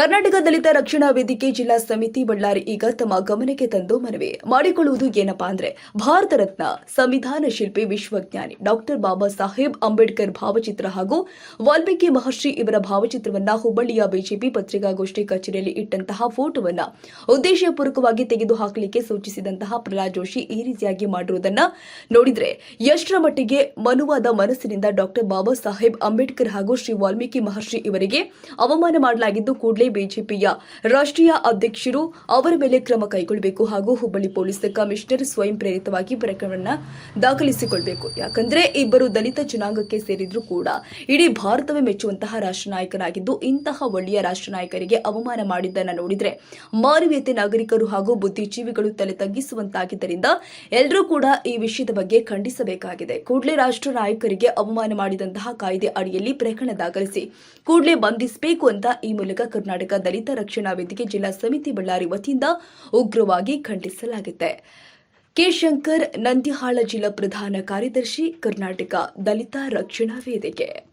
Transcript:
ಕರ್ನಾಟಕ ದಲಿತ ರಕ್ಷಣಾ ವೇದಿಕೆ ಜಿಲ್ಲಾ ಸಮಿತಿ ಬಳ್ಳಾರಿ ಈಗ ತಮ್ಮ ಗಮನಕ್ಕೆ ತಂದು ಮನವಿ ಮಾಡಿಕೊಳ್ಳುವುದು ಏನಪ್ಪಾ ಅಂದ್ರೆ ಭಾರತ ರತ್ನ ಸಂವಿಧಾನ ಶಿಲ್ಪಿ ವಿಶ್ವಜ್ಞಾನಿ ಡಾಕ್ಟರ್ ಬಾಬಾ ಸಾಹೇಬ್ ಅಂಬೇಡ್ಕರ್ ಭಾವಚಿತ್ರ ಹಾಗೂ ವಾಲ್ಮೀಕಿ ಮಹರ್ಷಿ ಇವರ ಭಾವಚಿತ್ರವನ್ನ ಹುಬ್ಬಳ್ಳಿಯ ಬಿಜೆಪಿ ಪತ್ರಿಕಾಗೋಷ್ಠಿ ಕಚೇರಿಯಲ್ಲಿ ಇಟ್ಟಂತಹ ಫೋಟೋವನ್ನ ಉದ್ದೇಶಪೂರ್ವಕವಾಗಿ ತೆಗೆದುಹಾಕಲಿಕ್ಕೆ ಸೂಚಿಸಿದಂತಹ ಪ್ರಹ್ಲಾದ್ ಜೋಶಿ ಈ ರೀತಿಯಾಗಿ ಮಾಡಿರುವುದನ್ನ ನೋಡಿದ್ರೆ ಎಷ್ಟರ ಮಟ್ಟಿಗೆ ಮನುವಾದ ಮನಸ್ಸಿನಿಂದ ಡಾಕ್ಟರ್ ಬಾಬಾ ಸಾಹೇಬ್ ಅಂಬೇಡ್ಕರ್ ಹಾಗೂ ಶ್ರೀ ವಾಲ್ಮೀಕಿ ಮಹರ್ಷಿ ಇವರಿಗೆ ಅವಮಾನ ಮಾಡಲಾಗಿದ್ದು ಕೂಡಲೇ ಬಿಜೆಪಿಯ ರಾಷ್ಟ್ರೀಯ ಅಧ್ಯಕ್ಷರು ಅವರ ಮೇಲೆ ಕ್ರಮ ಕೈಗೊಳ್ಳಬೇಕು ಹಾಗೂ ಹುಬ್ಬಳ್ಳಿ ಪೊಲೀಸ್ ಕಮಿಷನರ್ ಸ್ವಯಂ ಪ್ರೇರಿತವಾಗಿ ಪ್ರಕರಣ ದಾಖಲಿಸಿಕೊಳ್ಳಬೇಕು ಯಾಕಂದ್ರೆ ಇಬ್ಬರು ದಲಿತ ಜನಾಂಗಕ್ಕೆ ಸೇರಿದ್ರು ಕೂಡ ಇಡೀ ಭಾರತವೇ ಮೆಚ್ಚುವಂತಹ ರಾಷ್ಟ್ರ ನಾಯಕನಾಗಿದ್ದು, ಇಂತಹ ಒಳ್ಳೆಯ ರಾಷ್ಟ್ರ ನಾಯಕರಿಗೆ ಅವಮಾನ ಮಾಡಿದ್ದನ್ನು ನೋಡಿದ್ರೆ ಮಾನವೀಯತೆ ನಾಗರಿಕರು ಹಾಗೂ ಬುದ್ಧಿಜೀವಿಗಳು ತಲೆ ತಗ್ಗಿಸುವಂತಾಗಿದ್ದರಿಂದ ಎಲ್ಲರೂ ಕೂಡ ಈ ವಿಷಯದ ಬಗ್ಗೆ ಖಂಡಿಸಬೇಕಾಗಿದೆ. ಕೂಡಲೇ ರಾಷ್ಟ್ರ ನಾಯಕರಿಗೆ ಅವಮಾನ ಮಾಡಿದಂತಹ ಕಾಯ್ದೆ ಅಡಿಯಲ್ಲಿ ಪ್ರಕರಣ ದಾಖಲಿಸಿ ಕೂಡಲೇ ಬಂಧಿಸಬೇಕು ಅಂತ ಈ ಮೂಲಕ ಕರ್ನಾಟಕ ದಲಿತ ರಕ್ಷಣಾ ವೇದಿಕೆ ಜಿಲ್ಲಾ ಸಮಿತಿ ಬಳ್ಳಾರಿ ವತಿಯಿಂದ ಉಗ್ರವಾಗಿ ಖಂಡಿಸಲಾಗಿದೆ. ಕೆ ಶಂಕರ್ ನಂದಿಹಾಳ ಜಿಲ್ಲಾ ಪ್ರಧಾನ ಕಾರ್ಯದರ್ಶಿ, ಕರ್ನಾಟಕ ದಲಿತ ರಕ್ಷಣಾ ವೇದಿಕೆ.